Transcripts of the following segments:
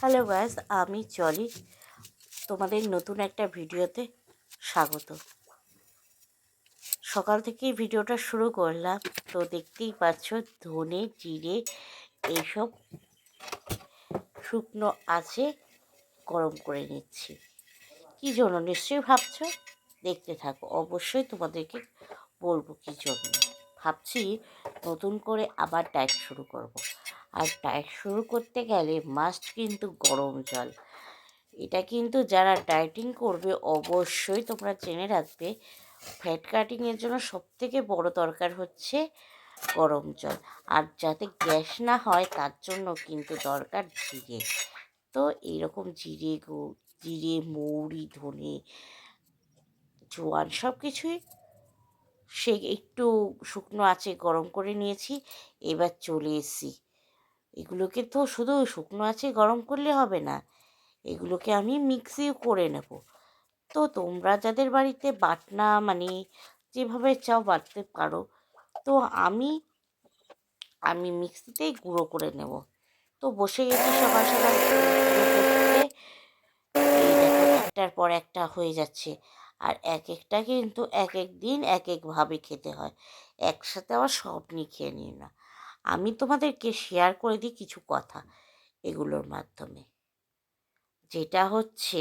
Hello guys, আমি চলি তোমাদের নতুন একটা ভিডিওতে স্বাগত। সকাল থেকেই ভিডিওটা শুরু করলাম, তো দেখতেই পাচ্ছ ধনে, জিরে এইসব শুকনো আছে, গরম করে নিচ্ছি। কী জন্য? নিশ্চয়ই ভাবছ? দেখতে থাকো, অবশ্যই তোমাদেরকে বলব কী জন্য। ভাবছি নতুন করে আবার ডায়েট শুরু করব। আর ডায়েট শুরু করতে গেলে মাস্ট কিন্তু গরম জল। এটা কিন্তু যারা ডায়েটিং করবে অবশ্যই তোমরা জেনে রাখবে ফ্যাট কাটিংয়ের জন্য সবথেকে বড় দরকার হচ্ছে গরম জল। আর যাতে গ্যাস না হয় তার জন্য কিন্তু দরকার জিরে। তো এইরকম জিরে গো, জিরে, মৌরি, ধনে, জোয়ান সব কিছুই সে একটু শুকনো আছে গরম করে নিয়েছি। এবার চলে এসেছি এগুলোকে তো শুধু শুকনো আছে গরম করলে হবে না। এগুলোকে আমি মিক্সিও করে নেব। তো তোমরা যাদের বাড়িতে বাটনা মানে যেভাবে চাও বাটতে পারো, তো আমি আমি মিক্সিতেই গুঁড়ো করে নেব। তো বসে গেছি সকাল সকাল একটার পর একটা হয়ে যাচ্ছে। আর এক একটা কিন্তু এক এক দিন এক একভাবে খেতে হয়। একসাথে আবার সব নিয়ে খেয়ে নিই না। আমি তোমাদেরকে শেয়ার করে দিই কিছু কথা এগুলোর মাধ্যমে। যেটা হচ্ছে,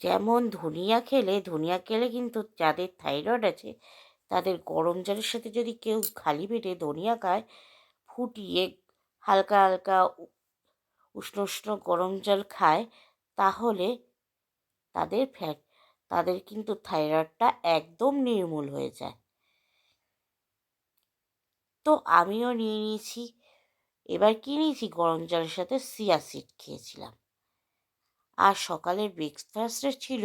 যেমন ধনিয়া খেলে ধনিয়া খেলে কিন্তু যাদের থাইরয়েড আছে, তাদের গরম জলের সাথে যদি কেউ খালি পেটে ধনিয়া খায়, ফুটিয়ে হালকা হালকা উষ্ণ উষ্ণ গরম জল খায়, তাহলে তাদের ফ্যাট তাদের কিন্তু থাইরয়েডটা একদম নির্মূল হয়ে যায়। তো আমিও নিয়ে নিয়েছি। এবার কী নিয়েছি? গরম জলের সাথে সিয়া সিড খেয়েছিলাম। আর সকালের ব্রেকফাস্টে ছিল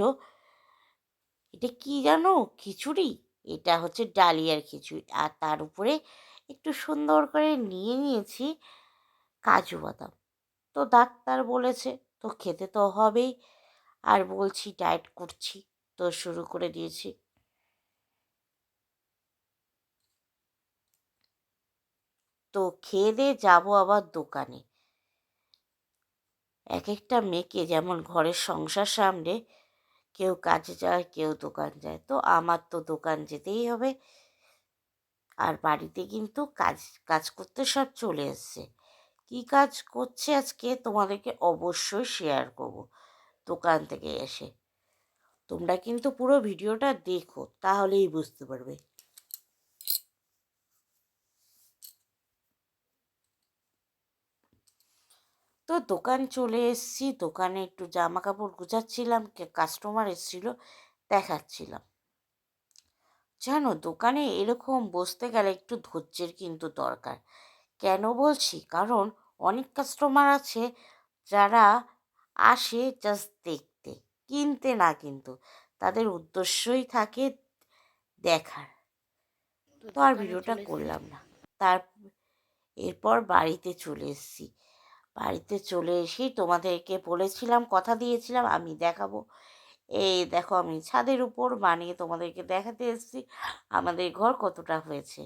এটা কি জানো? খিচুড়ি। এটা হচ্ছে ডালিয়ার খিচুড়ি। আর তার উপরে একটু সুন্দর করে নিয়ে নিয়েছি কাজু বাদাম। তো ডাক্তার বলেছে, তো খেতে তো হবেই। আর বলছি, ডায়েট করছি। তো শুরু করে দিয়েছি। তো খেয়ে দিয়ে যাব আবার দোকানে। এক একটা মেয়েকে যেমন ঘরের সংসার সামনে কেউ কাজে যায়, কেউ দোকান যায়, তো আমার তো দোকান যেতেই হবে। আর বাড়িতে কিন্তু কাজ কাজ করতে সব চলে এসছে। কী কাজ করছে আজকে তোমাদেরকে অবশ্যই শেয়ার করব দোকান থেকে এসে। তোমরা কিন্তু পুরো ভিডিওটা দেখো, তাহলেই বুঝতে পারবে। তো দোকান চলে এসেছি দোকানে একটু জামা কাপড় গুছাচ্ছিলাম কাস্টমার এসেছিল দেখাচ্ছিলাম। জানো দোকানে এরকম বসতে গেলে একটু ধৈর্যের কিন্তু দরকার। কেন বলছি? কারণ অনেক কাস্টমার আছে যারা আসে জাস্ট দেখতে কিনতে না কিন্তু। তাদের উদ্দেশ্যই থাকে দেখার। তো আর ভিডিওটা করলাম না। তার এরপর বাড়িতে চলে এসেছি। বাড়িতে চলে এসেই তোমাদেরকে বলেছিলাম, কথা দিয়েছিলাম, আমি দেখাবো। এই দেখো আমি ছাদের উপর বানিয়ে তোমাদেরকে দেখাতে এসেছি, আমাদের ঘর কতটা হয়েছে।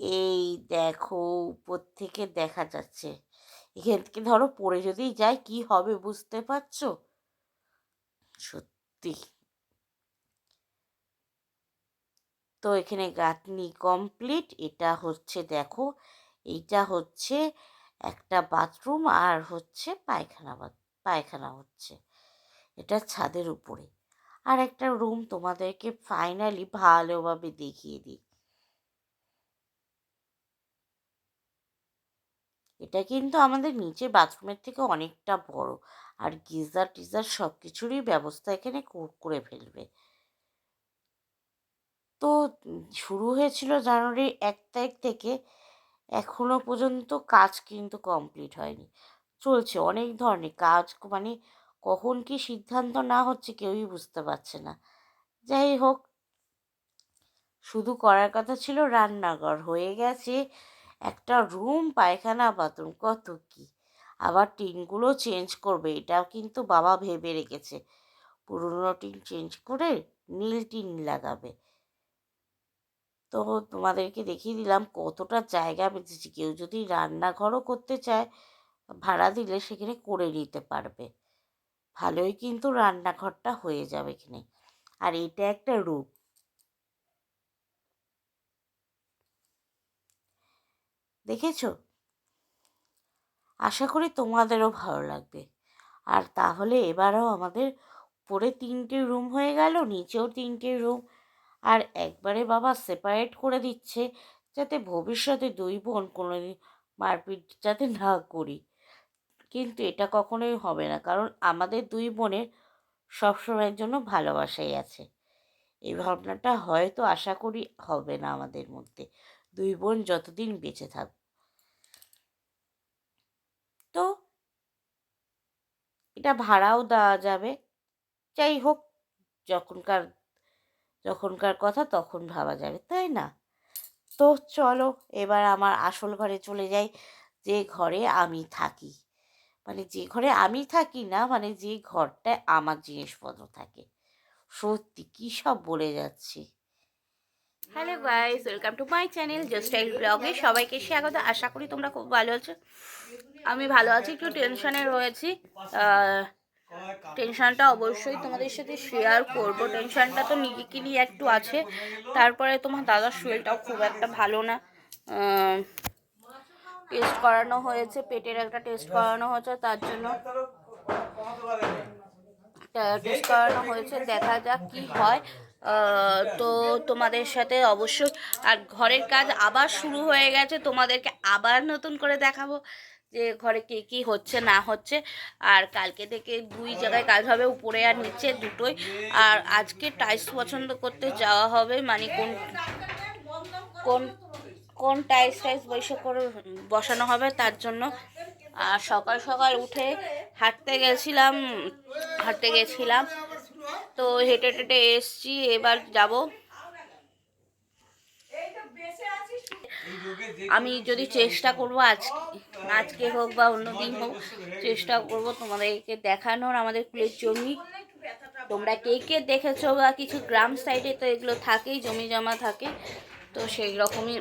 এই দেখো উপর থেকে দেখা যাচ্ছে। এখান থেকে ধরো পড়ে যদি যাই কি হবে বুঝতে পারছ? সত্যি। তো এখানে গাঁথনি কমপ্লিট এটা হচ্ছে দেখো, এইটা হচ্ছে একটা বাথরুম আর হচ্ছে পায়খানা পায়খানা হচ্ছে। এটা ছাদের উপরে। আর একটা রুম তোমাদেরকে ফাইনালি ভালোভাবে দেখিয়ে দিই। এটা কিন্তু আমাদের নিচে বাথরুমের থেকে অনেকটা বড়। আর গিজার টিজার সব কিছুরই ব্যবস্থা এখানে করে ফেলবে। তো শুরু হয়েছিল জানুয়ারির এক তারিখ থেকে এখনও পর্যন্ত কাজ কিন্তু কমপ্লিট হয়নি। চলছে অনেক ধরনের কাজ মানে কখন কি সিদ্ধান্ত না হচ্ছে কেউই বুঝতে পারছে না। যাই হোক, শুধু করার কথা ছিল রান্নাঘর। হয়ে গেছে একটা রুম, পায়খানা, বাথরুম, কত কি। আবার টিনগুলো চেঞ্জ করবে, এটাও কিন্তু বাবা ভেবে রেখেছে। পুরনো টিন চেঞ্জ করে নীল টিন লাগাবে। তো তোমাদেরকে দেখিয়ে দিলাম কতটা জায়গা বেঁচেছি কেউ যদি রান্নাঘরও করতে চায়, ভাড়া দিলে সেখানে করে নিতে পারবে। ভালোই কিন্তু রান্নাঘরটা হয়ে যাবে এখানে। আর এটা একটা রূপ দেখেছ? আশা করি তোমাদেরও ভালো লাগবে। আর তাহলে এবারও আমাদের উপরে তিনটে রুম হয়ে গেল, নিচেও তিনটে রুম আর একবারে বাবা সেপারেট করে দিচ্ছে যাতে ভবিষ্যতে দুই বোন কোনো মারপিট যাতে না করি। কিন্তু এটা কখনোই হবে না, কারণ আমাদের দুই বোনের সবসময়ের জন্য ভালোবাসাই আছে। এই ভাবনাটা হয়তো আশা করি হবে না আমাদের মধ্যে। দুই বোন যতদিন বেঁচে থাকবে তো এটা ভাড়াও দেওয়া যাবে। যাই হোক, যখনকার যখনকার কথা তখন ভাবা যাবে, তাই না? তো চলো এবার আমার আসল ঘরে চলে যাই, যে ঘরে আমি থাকি। মানে যে ঘরে আমি থাকি না মানে যে ঘরটায় আমার জিনিসপত্র থাকে। সত্যি কী সব বলে যাচ্ছি? Hello guys welcome to my channel just style ব্লগে সবাইকে স্বাগত। আশা করি তোমরা খুব ভালো আছো। আমি ভালো আছি, একটু টেনশনে রয়েছি। টেনশনটা অবশ্যই তোমাদের সাথে শেয়ার করব। টেনশনটা তো নিজেকে নিয়ে একটু আছে। তারপরে তোমার দাদার শরীরটাও খুব একটা ভালো না। টেস্ট করানো হয়েছে, পেটের একটা টেস্ট করানো হয়েছে, তার জন্য টেস্ট করানো হয়েছে, দেখা যাক কি হয়। তো তোমাদের সাথে অবশ্যই, আর ঘরের কাজ আবার শুরু হয়ে গেছে, তোমাদেরকে আবার নতুন করে দেখাবো। যে ঘরে কে কী হচ্ছে, না হচ্ছে। আর কালকে থেকে দুই জায়গায় কাজ হবে, উপরে আর নিচে দুটোই। আর আজকে টাইলস পছন্দ করতে যাওয়া হবে মানে কোন কোন কোন টাইলস টাইলস বৈশ করে বসানো হবে তার জন্য। আর সকাল সকাল উঠে হাঁটতে গেছিলাম হাঁটতে গেছিলাম। তো হেঁটে টেটে এসছি, এবার যাব। আমি যদি চেষ্টা করব আজ আজকে হোক বা অন্য দিন হোক, চেষ্টা করব তোমাদেরকে দেখানোর আমাদের কুলের জমি। তোমরা কে কে দেখেছ বা কিছু গ্রাম সাইডে তো এগুলো থাকেই, জমি জমা থাকে, তো সেই রকমই।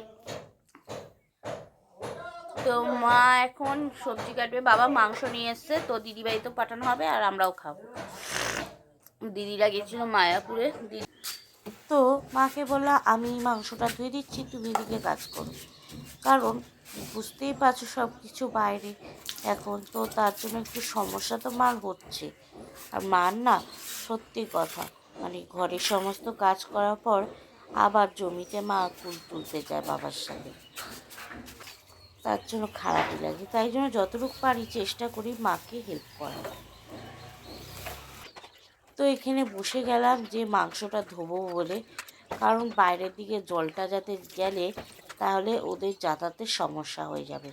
তো মা এখন সবজি কাটবে, বাবা মাংস নিয়ে এসছে, তো দিদিবাড়ি তো পাঠানো হবে আর আমরাও খাব। দিদিরা গেছিল মায়াপুরে তো মাকে বললাম, আমি মাংসটা ধুয়ে দিচ্ছি, তুমি এদিকে কাজ করো। কারণ বুঝতেই পারছ সব কিছু বাইরে। এখন তো তার জন্য একটু সমস্যা তো মার হচ্ছে। আর মার না, সত্যি কথা মানে ঘরের সমস্ত কাজ করার পর আবার জমিতে মা কুল তুলতে যায় বাবার সাথে। তার জন্য খারাপই লাগে। তাই জন্য যতটুকু পারি চেষ্টা করি মাকে হেল্প করার। তো এখানে বসে গেলাম যে মাংসটা ধোবো বলে। কারণ বাইরের দিকে জলটা যাতে গেলে তাহলে ওদের যাতায়াতের সমস্যা হয়ে যাবে।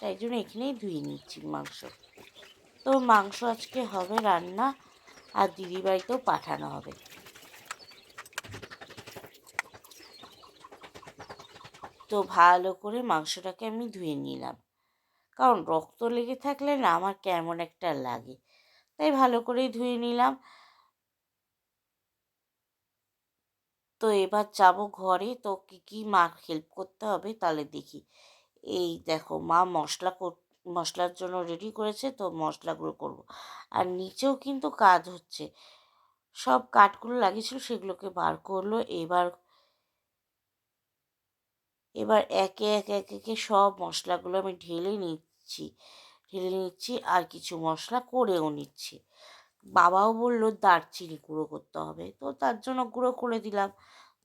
তাই জন্য এখানেই ধুয়ে নিচ্ছি মাংস। তো মাংস আজকে হবে রান্না আর দিদি বাড়িতেও পাঠানো হবে। তো ভালো করে মাংসটাকে আমি ধুয়ে নিলাম। কারণ রক্ত লেগে থাকলে না আমার কেমন একটা লাগে। তাই ভালো করেই ধুয়ে নিলাম। তো এবার যাব ঘরে। তো কী কী মা হেল্প করতে হবে তাহলে দেখি। এই দেখো মা মশলা মশলার জন্য রেডি করেছে তো মশলাগুলো করব। আর নিচেও কিন্তু কাজ হচ্ছে। সব কাঠগুলো লাগিয়েছিল সেগুলোকে বার করল। এবার এবার একে একে একে একে সব মশলাগুলো আমি ঢেলে নিচ্ছি। ঢেলে নিচ্ছি আর কিছু মশলা করেও নিচ্ছি। বাবাও বলল, দারচিনি গুঁড়ো করতে হবে। তো তার জন্য গুঁড়ো করে দিলাম।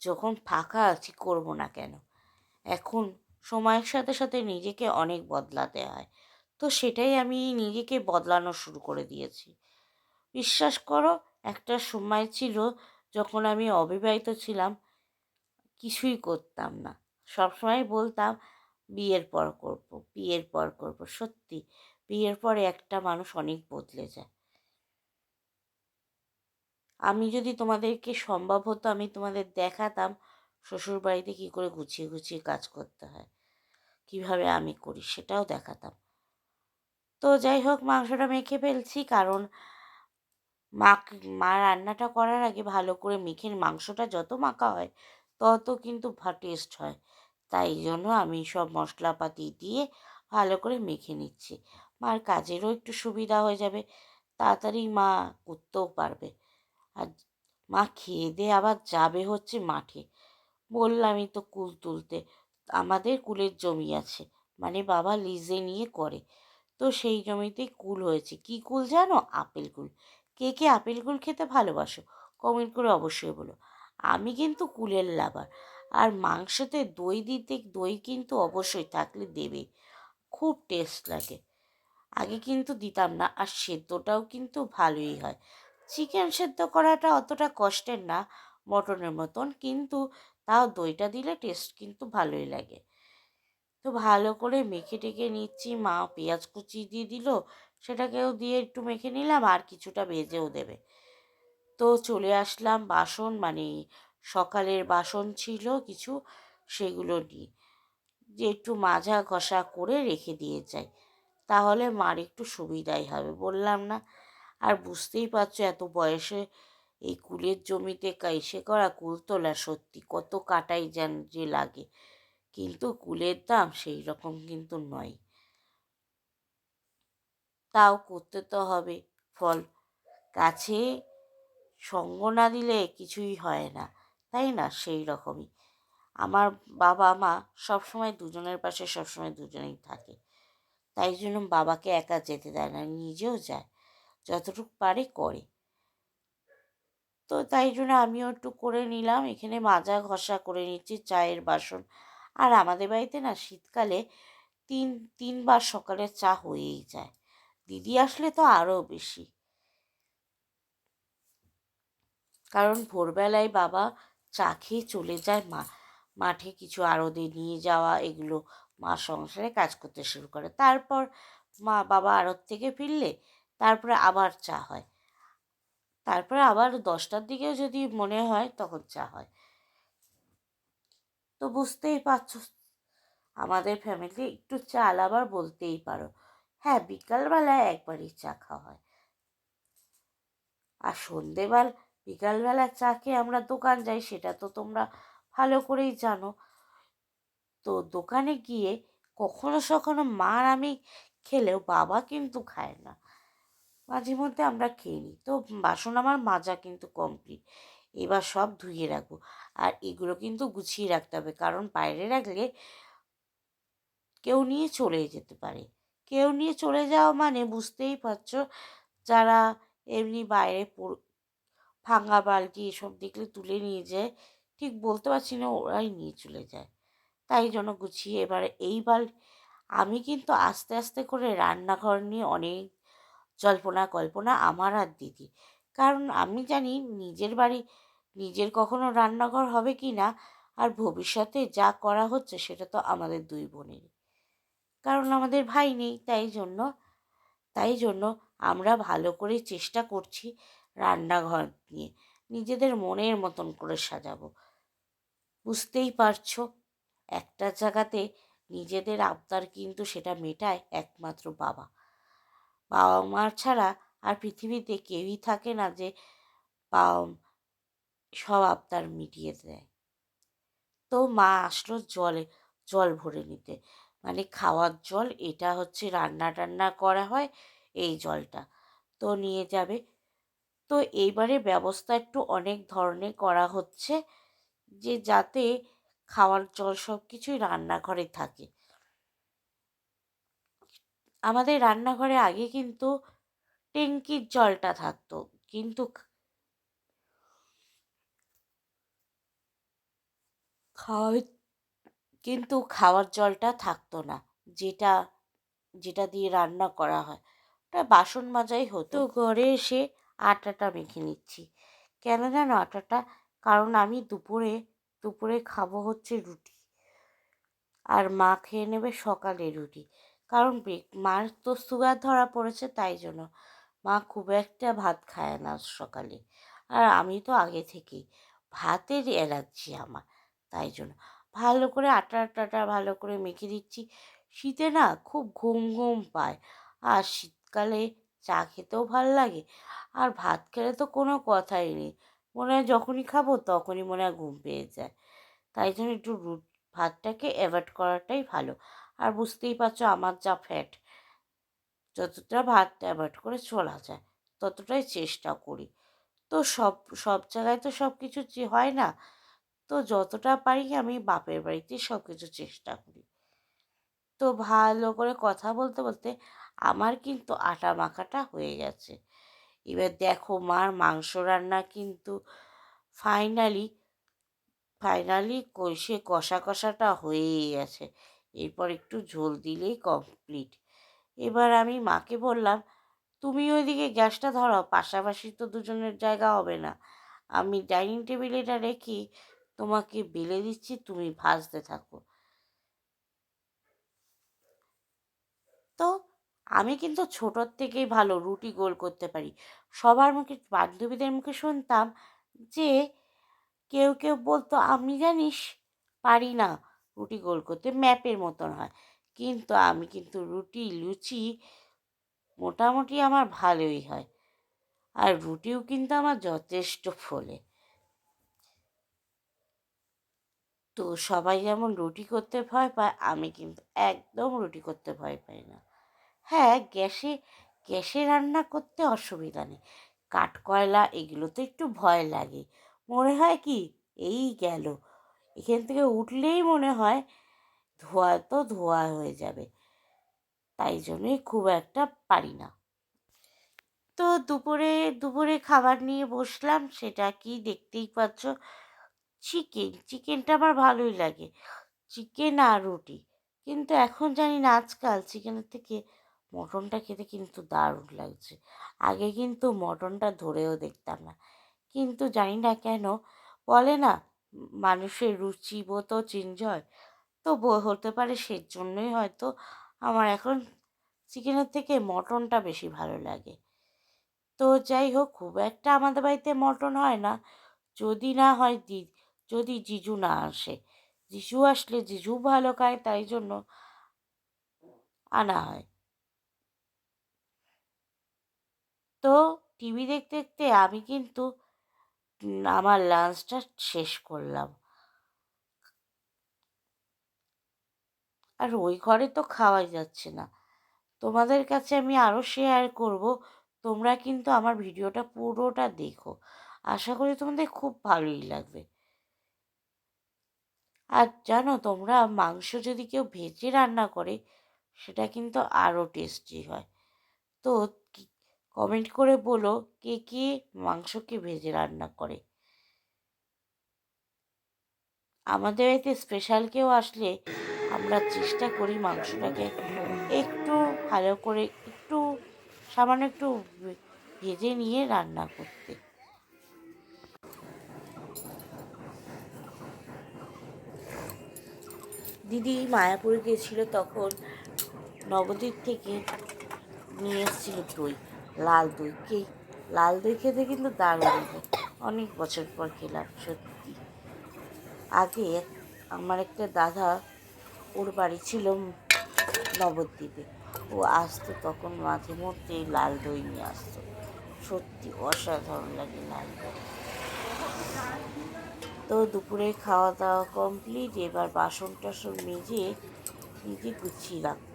যখন ফাঁকা আছি, করব না কেন? এখন সময়ের সাথে সাথে নিজেকে অনেক বদলাতে হয়। তো সেটাই আমি নিজেকে বদলানো শুরু করে দিয়েছি। বিশ্বাস করো, একটা সময় ছিল যখন আমি অবিবাহিত ছিলাম, কিছুই করতাম না। সবসময় বলতাম বিয়ের পর করব, বিয়ের পর করব। সত্যি, বিয়ের পরে একটা মানুষ অনেক বদলে যায়। আমি যদি তোমাদেরকে সম্ভব হতো, আমি তোমাদের দেখাতাম শ্বশুর বাড়িতে কী করে গুছিয়ে গুছিয়ে কাজ করতে হয়, কীভাবে আমি করি সেটাও দেখাতাম। তো যাই হোক, মাংসটা মেখে ফেলছি, কারণ মা মা রান্নাটা করার আগে ভালো করে মেখে মাংসটা যত মাখা হয়, তত কিন্তু টেস্ট হয়। তাই জন্য আমি সব মশলাপাতি দিয়ে ভালো করে মেখে নিচ্ছি। মার কাজেরও একটু সুবিধা হয়ে যাবে, তাড়াতাড়ি মা করতেও পারবে। আর মা খেয়ে দিয়ে আবার যাবে হচ্ছে মাঠে। বললামই তো কুল তুলতে, আমাদের কুলের জমি আছে মানে বাবা লিজে নিয়ে করে। তো সেই জমিতে কুল হয়েছে। কি কুল জানো? আপেল কুল। কে কে আপেল কুল খেতে ভালোবাসো? কমেন্ট করে অবশ্যই বলো। আমি কিন্তু কুলের লাভার আর মাংসতে দই দিতে, দই কিন্তু অবশ্যই থাকলে দেবে। খুব টেস্ট লাগে। আগে কিন্তু দিতাম না, আর সেদ্ধটাও কিন্তু ভালোই হয়। চিকেন সেদ্ধ করাটা অতটা কষ্টের না, মটনের মতন, কিন্তু তাও দইটা দিলে টেস্ট কিন্তু ভালোই লাগে। তো ভালো করে মেখে টেখে নিচ্ছি, মা পেঁয়াজ কুচি দিয়ে দিল, সেটাকেও দিয়ে একটু মেখে নিলাম, আর কিছুটা ভেজেও দেবে। তো চলে আসলাম বাসন মানে সকালের বাসন ছিল কিছু, সেগুলো নিয়ে। যে একটু মাজা ঘষা করে রেখে দিয়ে যাই, তাহলে মার একটু সুবিধাই হবে। বললাম না, আর বুঝতেই পারছ এত বয়সে এই কুলের জমিতে কাইসে করা কুল তোলা সত্যি কত কাটাই যেন যে লাগে। কিন্তু কুলের দাম সেই রকম কিন্তু নয়। তাও করতে তো হবে ফল। গাছে সঙ্গ না দিলে কিছুই হয় না। তাই না? সেই রকমই। আমার বাবা, মা সবসময় দুজনের পাশে সবসময় দুজনেই থাকে। তাই জন্য বাবাকে একা যেতে দেয় না, নিজেও যায়, যতটুকু পারে করে। তো তাই জন্য আমিও একটু করে নিলাম। এখানে মাজা ঘষা করে নিচ্ছি, চায়ের বাসন। আর আমাদের বাড়িতে না শীতকালে তিন, তিনবার সকালে চা হয়েই যায়। দিদি আসলে তো আরও বেশি। কারণ ভোরবেলায় বাবা চা খেয়ে চলে যায় মা। মাঠে কিছু আরদে নিয়ে যাওয়া, এগুলো মা সংসারে কাজ করতে শুরু করে। তারপর মা বাবা আড়ত থেকে ফিরলে তারপরে আবার চা হয়। তারপরে আবার দশটার দিকেও যদি মনে হয় তখন চা হয়। তো বুঝতেই পারছ, আমাদের ফ্যামিলি একটু চাল আবার বলতেই পারো। হ্যাঁ বিকালবেলায় একবারই চা খাওয়া হয়। আর সন্ধেবেলা বিকালবেলা চা খেয়ে আমরা দোকান যাই, সেটা তো তোমরা ভালো করেই জানো। তো দোকানে গিয়ে কখনো সখনো মার আমি খেলেও বাবা কিন্তু খায় না। মাঝে মধ্যে আমরা খেয়ে নিই। তো বাসন আমার মাজা কিন্তু কমপ্লিট এবার সব ধুয়ে রাখব। আর এগুলো কিন্তু গুছিয়ে রাখতে হবে। কারণ বাইরে রাখলে কেউ নিয়ে চলে যেতে পারে। কেউ নিয়ে চলে যাওয়া মানে বুঝতেই পারছ, যারা এমনি বাইরে ভাঙা বালতি এসব দেখলে তুলে নিয়ে যায়। ঠিক বলতে পারছি না, ওরাই নিয়ে চলে যায়। তাই জন্য গুছিয়ে এবার এই বাল, আমি কিন্তু আস্তে আস্তে করে রান্নাঘর নিয়ে অনেক জল্পনা কল্পনা আমার আর দিদি। কারণ আমি জানি নিজের বাড়ি, নিজের কখনো রান্নাঘর হবে কি না, আর ভবিষ্যতে যা করা হচ্ছে সেটা তো আমাদের দুই বোনের কারণ আমাদের ভাই নেই, তাই জন্য তাই জন্য আমরা ভালো করে চেষ্টা করছি রান্নাঘর নিয়ে নিজেদের মনের মতন করে সাজাবো। বুঝতেই পারছ, একটা জায়গাতে নিজেদের আবদার কিন্তু সেটা মেটায় একমাত্র বাবা। বাবা মার ছাড়া আর পৃথিবীতে কেউই থাকে না যে বাবা সব আবদার মিটিয়ে দেয়। তো মা আসলো জলে, জল ভরে নিতে। মানে খাওয়ার জল, এটা হচ্ছে রান্না টান্না করা হয়, এই জলটা। তো নিয়ে যাবে তো এইবারে ব্যবস্থা একটু অনেক ধরনের করা হচ্ছে যে, যাতে খাওয়ার জল সব কিছুই রান্নাঘরে থাকে। আমাদের রান্নাঘরে আগে কিন্তু ট্যাঙ্কির জলটা থাকতো, কিন্তু খাওয়া কিন্তু খাওয়ার জলটা থাকতো না, যেটা যেটা দিয়ে রান্না করা হয়। ওটা বাসন মাজাই হতো। ঘরে এসে আটাটা মেখে নিচ্ছি। কেন জানো আটাটা? কারণ আমি দুপুরে দুপুরে খাব হচ্ছে রুটি। আর মা খেয়ে নেবে সকালে রুটি। কারণ মার তো সুগার ধরা পড়েছে তাই জন্য। মা খুব একটা ভাত খায় না সকালে। আর আমি তো আগে থেকেই। ভাতের অ্যালার্জি আমার, তাই জন্য। ভালো করে আটা, আটাটা ভালো করে মেখে দিচ্ছি। শীতে না খুব ঘুম ঘুম পায়। আর শীতকালে চা খেতেও ভালো লাগে। আর ভাত খেলে তো কোনো কথাই নেই। মনে হয় যখনই খাব তখনই মনে হয় ঘুম পেয়ে যায়। তাই জন্য একটু রুট ভাতটাকে অ্যাভয়েড করাটাই ভালো। আর বুঝতেই পারছ আমার যা ফ্যাট যতটা ভাত অ্যাভয়েড করে চলা যায়, ততটাই চেষ্টা করি। তো সব সব জায়গায় তো সব কিছু হয় না, তো যতটা পারি আমি বাপের বাড়িতেই সব কিছু চেষ্টা করি। তো ভালো করে কথা বলতে বলতে আমার কিন্তু আটা মাখাটা হয়ে গেছে। এবার দেখো মার মাংস রান্না কিন্তু ফাইনালি ফাইনালি কষে কষা কষাটা হয়েই গেছে। এরপর একটু ঝোল দিলেই কমপ্লিট এবার আমি মাকে বললাম, তুমি ওইদিকে গ্যাসটা ধরো পাশাপাশি তো দুজনের জায়গা হবে না। আমি ডাইনিং টেবিলে এটা রেখে তোমাকে বেলে দিচ্ছি, তুমি ভাজতে থাকো। তো আমি কিন্তু ছোটোর থেকেই ভালো রুটি গোল করতে পারি। সবার মুখে বান্ধবীদের মুখে শুনতাম যে কেউ কেউ বলতো, আমি জানিস পারি না রুটি গোল করতে, ম্যাপের মতন হয়। কিন্তু আমি কিন্তু রুটি, লুচি মোটামুটি আমার ভালোই হয়। আর রুটিও কিন্তু আমার যথেষ্ট ফোলে। তো সবাই যেমন রুটি করতে ভয় পায়, আমি কিন্তু একদম রুটি করতে ভয় পাই না। হ্যাঁ গ্যাসে গ্যাসে রান্না করতে অসুবিধা নেই। কাঠকয়লা এগুলো তো একটু ভয় লাগে। মনে হয় কি, এই গেল। এখান থেকে উঠলেই মনে হয় ধোয়া তো ধোয়া হয়ে যাবে। তাই জন্যই খুব একটা পারি না। তো দুপুরে দুপুরে খাবার নিয়ে বসলাম, সেটা কি দেখতেই পাচ্ছ? চিকেন, চিকেনটা আমার ভালোই লাগে। চিকেন আর রুটি। কিন্তু এখন জানি না আজকাল চিকেনের থেকে মটনটা খেতে কিন্তু দারুণ লাগছে। আগে কিন্তু মটনটা ধরেও দেখতাম না। কিন্তু জানি না কেন, বলে না, মানুষের রুচি চেঞ্জ হয়। তো হতে পারে সেজন্যই হয়তো আমার এখন চিকেনের থেকে মটনটা বেশি ভালো লাগে। তো যাই হোক, খুব একটা আমাদের বাড়িতে মটন হয় না। যদি না হয় দি, যদি জিজু না আসে। জিজু আসলে জিজু ভালো খায়, তাই জন্য আনা হয়। তো টিভি দেখতে দেখতে আমি কিন্তু আমার লাঞ্চটা শেষ করলাম। আর ওই ঘরে তো খাওয়াই যাচ্ছে না। তোমাদের কাছে আমি আরও শেয়ার করব। তোমরা কিন্তু আমার ভিডিওটা পুরোটা দেখো। আশা করি তোমাদের খুব ভালোই লাগবে। আর জানো তোমরা মাংস যদি কেউ ভেজে রান্না করে, সেটা কিন্তু আরও টেস্টি হয়। তো কমেন্ট করে বলো, কে কে মাংসকে ভেজে রান্না করে। আমাদের বাড়িতে স্পেশাল কেউ আসলে আমরা চেষ্টা করি মাংসটাকে একটু ভালো করে একটু সামান্য একটু ভেজে নিয়ে রান্না করতে। দিদি মায়াপুরে গিয়েছিল তখন নবদ্বীপ থেকে নিয়ে এসেছিল দই। লাল দই। কে? লাল দই খেতে কিন্তু দারুণ লাগে। অনেক বছর পর খেলাম, সত্যি। আগে আমার একটা দাদা ওর বাড়ি ছিল নবদ্বীপে। ও আসতো তখন মাঝে মধ্যে লাল দই নিয়ে আসতো। সত্যি অসাধারণ লাগে লাল দই। তো দুপুরে খাওয়া দাওয়া কমপ্লিট এবার বাসন টাসন মেজে নিজে গুছিয়ে রাখব।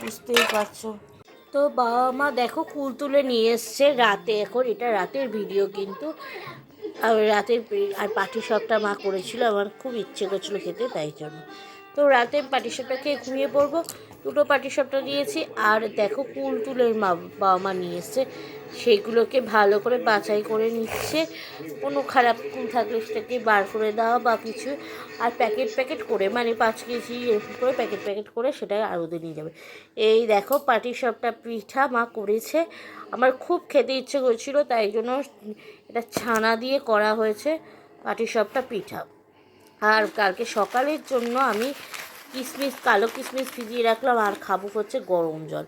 বুঝতেই পারছ? তো বাবা মা দেখো কুল তুলে নিয়ে এসছে রাতে, এখন এটা রাতের ভিডিও কিন্তু। আর রাতের আর পাটি সবটা মা করেছিল, আমার খুব ইচ্ছে করছিল খেতে, তাই জন্য। তো রাতে পাটি সবটা খেয়ে ঘুমিয়ে পড়ব। দুটো পাটি সবটা দিয়েছি আর দেখো কুল তুলের মা, বাবা মা নিয়ে এসছে। সেগুলোকে ভালো করে বাছাই করে নিচ্ছে। কোনো খারাপ কুল থাকলে সেটাকে বার করে দেওয়া বা কিছু। আর প্যাকেট প্যাকেট করে মানে পাঁচ কেজি এরকম করে প্যাকেট প্যাকেট করে সেটা আরোদে নিয়ে যাবে। এই দেখো পাটি সবটা পিঠা মা করেছে। আমার খুব খেতে ইচ্ছে করছিল, তাই জন্য এটা ছানা দিয়ে করা হয়েছে পাটি সবটা পিঠা। আর কালকে সকালের জন্য আমি কিশমিশ কালো কিশমিশ ভিজিয়ে রাখলাম আর খাব হচ্ছে গরম জল।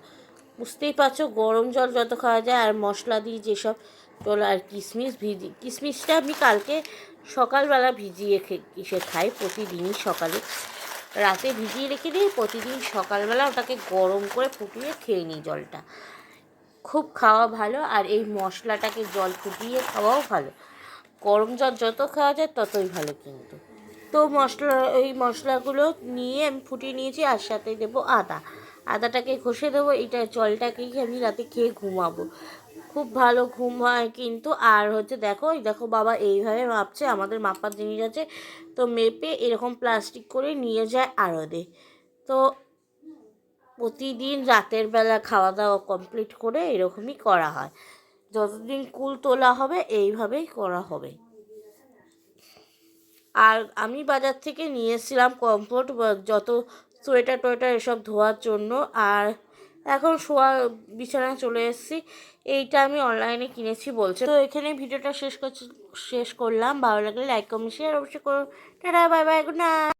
বুঝতেই পারছ, গরম জল যত খাওয়া যায় আর মশলা দিয়ে যেসব জল আর কিশমিশ ভিজি কিশমিশটা আমি কালকে সকালবেলা ভিজিয়ে কিসে খাই প্রতিদিনই সকালে। রাতে ভিজিয়ে রেখে দিই প্রতিদিন সকালবেলা ওটাকে গরম করে ফুটিয়ে খেয়ে নিই জলটা। খুব খাওয়া ভালো আর এই মশলাটাকে জল ফুটিয়ে খাওয়াও ভালো। গরম জল যত খাওয়া যায় ততই ভালো কিন্তু। তো মশলা, এই মশলাগুলো নিয়ে আমি ফুটিয়ে নিয়েছি, আর সাথে দেবো আদা। আদাটাকে ঘষে দেবো, এটা জলটাকেই আমি রাতে খেয়ে ঘুমাবো। খুব ভালো ঘুম হয় কিন্তু, আর হচ্ছে দেখো, এই দেখো বাবা এইভাবে মাপছে, আমাদের মাপার জিনিস আছে, তো মেপে এরকম প্লাস্টিক করে নিয়ে যায় আড়দে তো প্রতিদিন রাতের বেলা খাওয়া দাওয়া কমপ্লিট করে এরকমই করা হয়। যতদিন কুল তোলা হবে, এইভাবেই করা হবে। আর আমি বাজার থেকে নিয়ে এসেছিলাম কমফোর্ট যত সোয়েটার টোয়েটার এসব ধোয়ার জন্য। আর এখন শোয়া, বিছানায় চলে এসেছি। এইটা আমি অনলাইনে কিনেছি বলছে। তো এখানে ভিডিওটা শেষ করছি, শেষ করলাম। ভালো লাগলে লাইক কমেন্ট শেয়ার অবশ্যই করুন tata bye bye good night